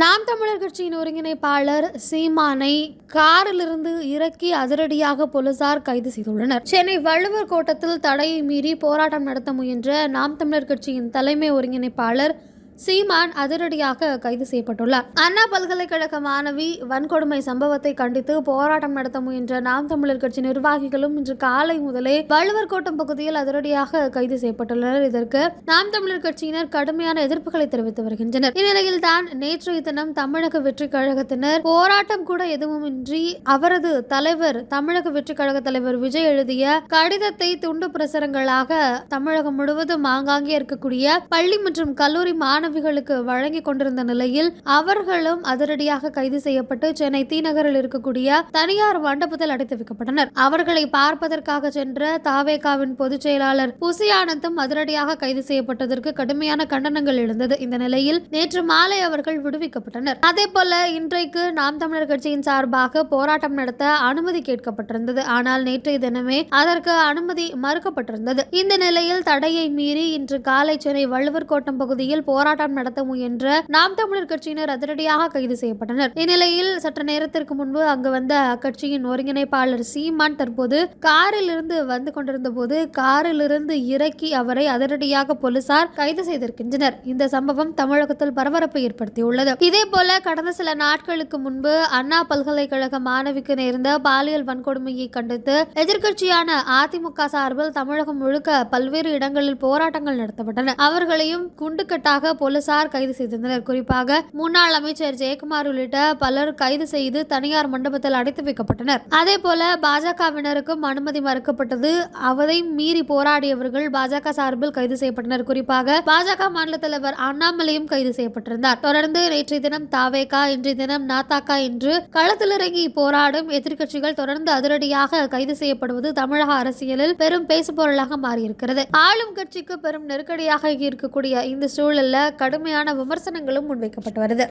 நாம் தமிழர் கட்சியின் ஒருங்கிணைப்பாளர் சீமானை காரிலிருந்து இறக்கி அதிரடியாக போலீசார் கைது செய்துள்ளனர். சென்னை வள்ளுவர் கோட்டத்தில் தடையை மீறி போராட்டம் நடத்த முயன்ற நாம் தமிழர் கட்சியின் தலைமை ஒருங்கிணைப்பாளர் சீமான் அதிரடியாக கைது செய்யப்பட்டுள்ளார். அண்ணா பல்கலைக்கழக மாணவி வன்கொடுமை சம்பவத்தை கண்டித்து போராட்டம் நடத்த முயன்ற நாம் தமிழர் கட்சி நிர்வாகிகளும் இன்று காலை முதலே வள்ளுவர் கோட்டம் பகுதியில் அதிரடியாக கைது செய்யப்பட்டுள்ளனர். இதற்கு நாம் தமிழர் கட்சியினர் கடுமையான எதிர்ப்புகளை தெரிவித்து வருகின்றனர். இந்நிலையில் தான் நேற்றைய தினம் தமிழக வெற்றி கழகத்தினர் போராட்டம் கூட எதுவுமின்றி அவரது தலைவர் தமிழக வெற்றி கழக தலைவர் விஜய் எழுதிய கடிதத்தை துண்டு பிரசுரங்களாக தமிழகம் முழுவதும் ஆங்காங்கே இருக்கக்கூடிய பள்ளி மற்றும் கல்லூரி மாணவ மாணவிகளுக்கு வழங்கி கொண்டிருந்த நிலையில் அவர்களும் அதிரடியாக கைது செய்யப்பட்டு சென்னை தீநகரில் இருக்கக்கூடிய தனியார் மண்டபத்தில் அடைத்து வைக்கப்பட்டனர். அவர்களை பார்ப்பதற்காக சென்ற தாவேகாவின் பொதுச் செயலாளர் புசி ஆனந்தும் அதிரடியாக கைது செய்யப்பட்டதற்கு கடுமையான கண்டனங்கள் எழுந்தது. இந்த நிலையில் நேற்று மாலை அவர்கள் விடுவிக்கப்பட்டனர். அதே போல இன்றைக்கு நாம் தமிழர் கட்சியின் சார்பாக போராட்டம் நடத்த அனுமதி கேட்கப்பட்டிருந்தது. ஆனால் நேற்றைய தினமே அதற்கு அனுமதி மறுக்கப்பட்டிருந்தது. இந்த நிலையில் தடையை மீறி இன்று காலை சென்னை வள்ளுவர் கோட்டம் பகுதியில் போராட்டம் நடத்த முயன்ற நாம் தமிழர் கட்சியினர் அதிரடியாக கைது செய்யப்பட்டனர். இந்நிலையில் சற்று நேரத்திற்கு முன்பு அங்கு வந்த அக்கட்சியின் ஒருங்கிணைப்பாளர் சீமான் தற்போது காரில் இருந்து வந்து கொண்டிருந்த போது காரில் இருந்து இறக்கி அவரை அதிரடியாக போலீசார் கைது செய்திருக்கின்றனர். இந்த சம்பவம் தமிழகத்தில் பரபரப்பு ஏற்படுத்தியுள்ளது. இதே போல கடந்த சில நாட்களுக்கு முன்பு அண்ணா பல்கலைக்கழக மாணவிக்கு நேர்ந்த பாலியல் வன்கொடுமையை கண்டித்து எதிர்க்கட்சியான அதிமுக சார்பில் தமிழகம் முழுக்க பல்வேறு இடங்களில் போராட்டங்கள் நடத்தப்பட்டன. அவர்களையும் குண்டுக்கட்டாக போலீசார் கைது செய்திருந்தனர். குறிப்பாக முன்னாள் அமைச்சர் ஜெயக்குமார் உள்ளிட்ட பலர் கைது செய்து தனியார் மண்டபத்தில் அடைத்து வைக்கப்பட்டனர். அதே போல பாஜகவினருக்கும் அனுமதி மறுக்கப்பட்டது. அவதை மீறி போராடியவர்கள் பாஜக சார்பில் கைது செய்யப்பட்டனர். குறிப்பாக பாஜக மாநில தலைவர் அண்ணாமலையும் கைது செய்யப்பட்டிருந்தார். தொடர்ந்து நேற்றைய தினம் தாவேகா இன்றைய தினம் நாத்தாக்கா என்று களத்திலிறங்கி போராடும் எதிர்க்கட்சிகள் தொடர்ந்து அதிரடியாக கைது செய்யப்படுவது தமிழக அரசியலில் பெரும் பேசுபொருளாக மாறியிருக்கிறது. ஆளும் கட்சிக்கு பெரும் நெருக்கடியாக இருக்கக்கூடிய இந்த சூழல்ல கடுமையான விமர்சனங்களும் முன்வைக்கப்பட்டு வருது.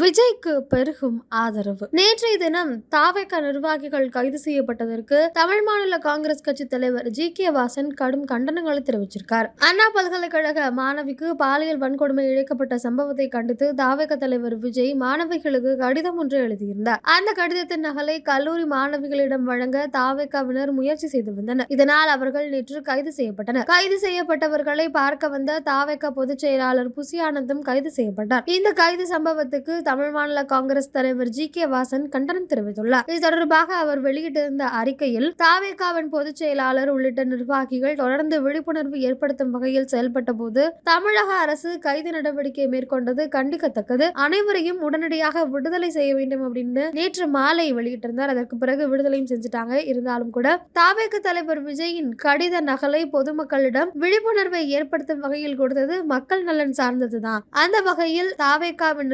விஜய்க்கு பெருகும் ஆதரவு. நேற்றைய தினம் தாவேக நிர்வாகிகள் கைது செய்யப்பட்டதற்கு தமிழ் மாநில காங்கிரஸ் கட்சி தலைவர் ஜி. கே. வாசன் கடும் கண்டனங்களை தெரிவிச்சிருக்கார். அண்ணா பல்கலைக்கழக மாணவிக்கு பாலியல் வன்கொடுமை இழைக்கப்பட்ட சம்பவத்தை கண்டித்து தாவேக தலைவர் விஜய் மாணவிகளுக்கு கடிதம் ஒன்று எழுதியிருந்தார். அந்த கடிதத்தின் நகலை கல்லூரி மாணவிகளிடம் வழங்க தாவேகாவினர் முயற்சி செய்து வந்தனர். இதனால் அவர்கள் நேற்று கைது செய்யப்பட்டனர். கைது செய்யப்பட்டவர்களை பார்க்க வந்த தாவேக பொதுச் செயலாளர் புசி ஆனந்தும் கைது செய்யப்பட்டார். இந்த கைது சம்பவத்துக்கு தமிழ் மாநில காங்கிரஸ் தலைவர் ஜி. கே. வாசன் கண்டனம் தெரிவித்துள்ளார். இது தொடர்பாக அவர் வெளியிட்டிருந்த அறிக்கையில் தாவேகாவின் பொதுச் செயலாளர் உள்ளிட்ட நிர்வாகிகள் தொடர்ந்து விழிப்புணர்வு ஏற்படுத்தும் வகையில் செயல்பட்ட போது தமிழக அரசு கைது நடவடிக்கை மேற்கொண்டது கண்டிக்கத்தக்கது. அனைவரையும் உடனடியாக விடுதலை செய்ய வேண்டும் அப்படின்னு நேற்று மாலை வெளியிட்டிருந்தார். அதற்கு பிறகு விடுதலையும் செஞ்சுட்டாங்க. இருந்தாலும் கூட தாவேக தலைவர் விஜயின் கடித நகலை பொதுமக்களிடம் விழிப்புணர்வை ஏற்படுத்தும் வகையில் கொடுத்தது மக்கள் நலன் சார்ந்ததுதான். அந்த வகையில் தாவேகாவின்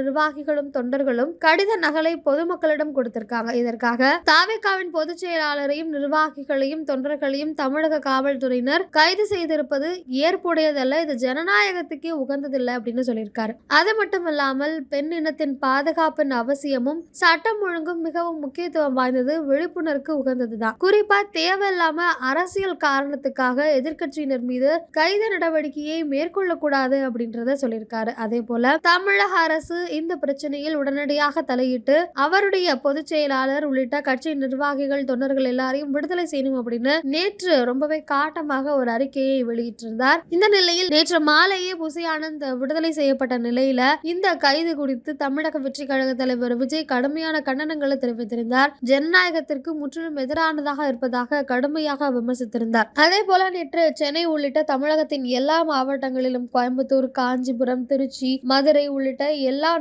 நிர்வாகிகளும் தொண்டர்களும் கடித நகலை பொதுமக்களிடம் கொடுத்திருக்காங்க. இதற்காக தாவேகாவின் பொதுச் செயலாளரையும் நிர்வாகிகளையும் தொண்டர்களையும் தமிழக காவல்துறையினர் கைது செய்திருப்பது ஏற்புடையதல்ல இது ஜனநாயகத்துக்கே உகந்ததில்லை அப்படின்னு சொல்லியிருக்காரு. அது மட்டுமல்லாமல் பெண் இனத்தின் பாதுகாப்பின் அவசியமும் சட்டம் ஒழுங்கும் மிகவும் முக்கியத்துவம் வாய்ந்தது விழிப்புணர்வுக்கு உகந்ததுதான். குறிப்பா தேவையில்லாம அரசியல் காரணத்துக்காக எதிர்க்கட்சியினர் மீது கைது நடவடிக்கையை மேற்கொள்ளக்கூடாது அப்படின்றத சொல்லியிருக்காரு. அதே போல தமிழக அரசு இந்த பிரச்சனை பிரச்சனையில் உடனடியாக தலையிட்டு அவருடைய பொதுச் செயலாளர் உள்ளிட்ட கட்சி நிர்வாகிகள் தொண்டர்கள் எல்லாரையும் விடுதலை செய்யணும் அப்படின்னு நேற்று ரொம்பவே காட்டமாக ஒரு அறிக்கையை வெளியிட்டிருந்தார். இந்த நிலையில் நேற்று மாலையே புசி ஆனந்த் விடுதலை செய்யப்பட்ட நிலையில இந்த கைது குறித்து தமிழக வெற்றி கழக தலைவர் விஜய் கடுமையான கண்டனங்களை தெரிவித்திருந்தார். ஜனநாயகத்திற்கு முற்றிலும் எதிரானதாக இருப்பதாக கடுமையாக விமர்சித்திருந்தார். அதே போல நேற்று சென்னை உள்ளிட்ட தமிழகத்தின் எல்லா மாவட்டங்களிலும் கோயம்புத்தூர் காஞ்சிபுரம் திருச்சி மதுரை உள்ளிட்ட எல்லா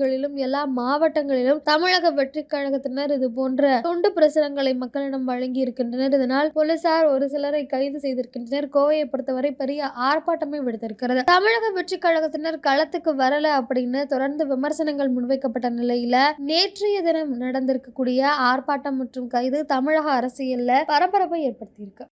நகரங்களிலும் எல்லா மாவட்டங்களிலும் தமிழக வெற்றி கழகத்தினர் இது போன்ற தொண்டு பிரசுரங்களை மக்களிடம் வழங்கி இருக்கின்றனர் இதனால் போலீசார் ஒரு சிலரை கைது செய்திருக்கின்றனர். கோவையை பொறுத்தவரை பெரிய ஆர்ப்பாட்டமே விடுத்திருக்கிறது. தமிழக வெற்றி கழகத்தினர் களத்துக்கு வரல அப்படின்னு தொடர்ந்து விமர்சனங்கள் முன்வைக்கப்பட்ட நிலையில நேற்றைய தினம் நடந்திருக்கக்கூடிய ஆர்ப்பாட்டம் மற்றும் கைது தமிழக அரசியல்ல பரபரப்பை ஏற்படுத்தியிருக்கு.